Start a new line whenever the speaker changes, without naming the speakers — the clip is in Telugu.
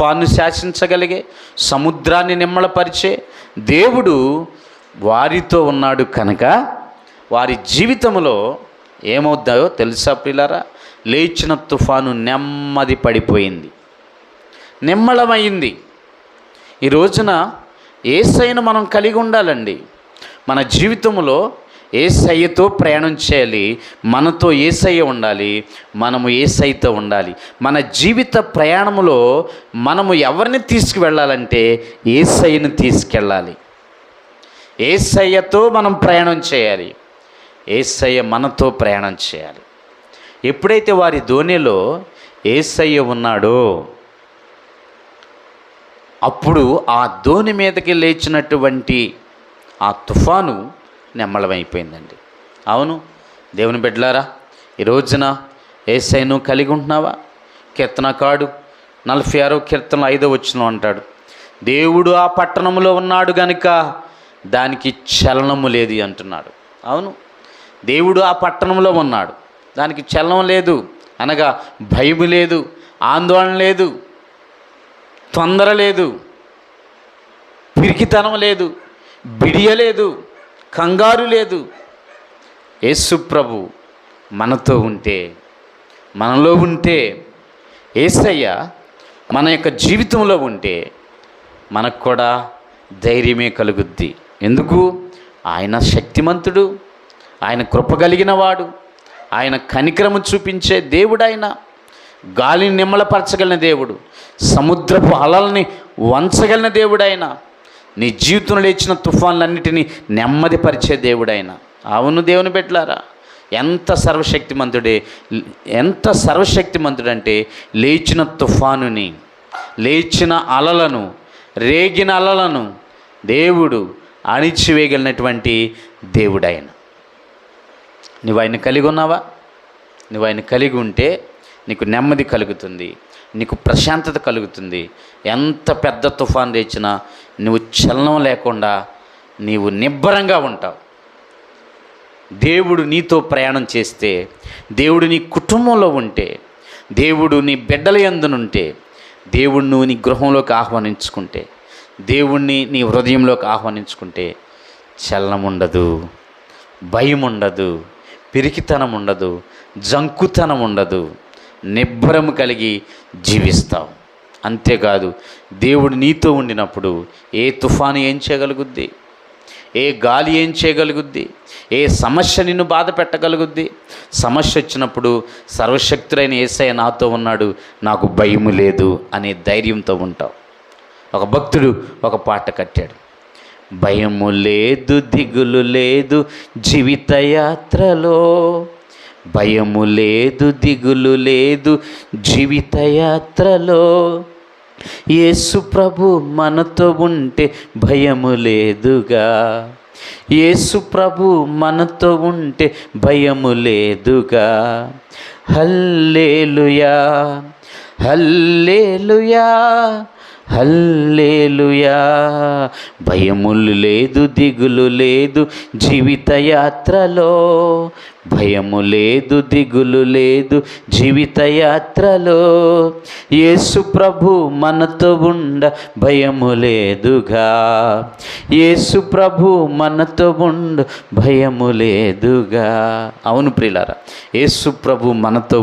తుఫాను శాసించగలిగే సముద్రాన్ని నిమ్మలపరిచే దేవుడు వారితో ఉన్నాడు కనుక వారి జీవితంలో ఏమవుతాయో తెలుసా పిల్లరా లేచిన తుఫాను నెమ్మది పడిపోయింది. నిమ్మళమైంది ఈ రోజున ఏసైను మనం కలిగి ఉండాలండి. మన జీవితంలో ఏసయ్యతో ప్రయాణం చేయాలి మనతో ఏసయ్య ఉండాలి మనము ఏసైతో ఉండాలి. మన జీవిత ప్రయాణంలో మనము ఎవరిని తీసుకువెళ్ళాలంటే ఏసయ్యను తీసుకెళ్ళాలి. ఏసయ్యతో మనం ప్రయాణం చేయాలి. ఏసయ్య మనతో ప్రయాణం చేయాలి. ఎప్పుడైతే వారి ధోనిలో ఏసయ్య ఉన్నాడో అప్పుడు ఆ ధోని మీదకి లేచినటువంటి ఆ తుఫాను నిమ్మలమైపోయిందండి. అవును దేవుని బిడ్డలారా ఈ రోజున ఏసైను కలిగి ఉంటున్నావా? కీర్తనకాడు నలభై ఆరో కీర్తన ఐదో వచ్చిన అంటాడు దేవుడు ఆ పట్టణంలో ఉన్నాడు గనుక దానికి చలనము లేదు అంటున్నాడు. అవును దేవుడు ఆ పట్టణంలో ఉన్నాడు దానికి చలనం లేదు అనగా భయం లేదు ఆందోళన లేదు తొందర లేదు పిరికితనం లేదు బిడియలేదు కంగారు లేదు. యేసుప్రభు మనతో ఉంటే మనలో ఉంటే ఏసయ్య మన యొక్క జీవితంలో ఉంటే మనకు కూడా ధైర్యమే కలుగుద్ది. ఎందుకు? ఆయన శక్తిమంతుడు ఆయన కృప కలిగిన వాడు ఆయన కనికరము చూపించే దేవుడు ఆయన గాలిని నిమ్మలపరచగలిగిన దేవుడు సముద్రపు అలల్ని వంచగలిగిన దేవుడు ఆయన నీ జీవితంలో లేచిన తుఫాన్లన్నిటినీ నెమ్మదిపరిచే దేవుడైన. అవును దేవుని పెట్టలారా ఎంత సర్వశక్తిమంతుడే ఎంత సర్వశక్తిమంతుడంటే లేచిన తుఫానుని లేచిన అలలను రేగిన అలలను దేవుడు అణిచివేయగలిగినటువంటి దేవుడైన. నువ్వు ఆయన కలిగి ఉన్నావా? నువ్వు ఆయన కలిగి ఉంటే నీకు నెమ్మది కలుగుతుంది నీకు ప్రశాంతత కలుగుతుంది. ఎంత పెద్ద తుఫాన్ తెచ్చినా నువ్వు చలనం లేకుండా నీవు నిబ్బరంగా ఉంటావు. దేవుడు నీతో ప్రయాణం చేస్తే దేవుడు నీ కుటుంబంలో ఉంటే దేవుడు నీ బిడ్డల ఎందునుంటే దేవుడు నువ్వు నీ గృహంలోకి ఆహ్వానించుకుంటే దేవుణ్ణి నీ హృదయంలోకి ఆహ్వానించుకుంటే చలనం ఉండదు భయం ఉండదు పిరికితనం ఉండదు జంకుతనం ఉండదు నిబ్బరం కలిగి జీవిస్తావు. అంతేకాదు దేవుడు నీతో ఉండినప్పుడు ఏ తుఫాను ఏం చేయగలుగుద్ది? ఏ గాలి ఏం చేయగలుగుద్ది? ఏ సమస్య నిన్ను బాధ పెట్టగలుగుద్ది? సమస్య వచ్చినప్పుడు సర్వశక్తుడైన ఏసయ్య నాతో ఉన్నాడు నాకు భయము లేదు అనే ధైర్యంతో ఉంటావు. ఒక భక్తుడు ఒక పాట కట్టాడు. భయము లేదు దిగులు లేదు జీవిత యాత్రలో భయము లేదు దిగులు లేదు జీవితయాత్రలో. యేసు ప్రభు మనతో ఉంటే భయము లేదుగా. యేసు ప్రభు మనతో ఉంటే భయము లేదుగా. Hallelujah hallelujah hallelujah. భయములు లేదు దిగులు లేదు జీవిత యాత్రలో భయము లేదు దిగులు లేదు జీవిత యాత్రలో యేసు ప్రభు మనతో ఉండ భయము లేదుగా. యేసు ప్రభు మనతో ఉండ భయము లేదుగా. అవును ప్రిలారా యేసు ప్రభు మనతో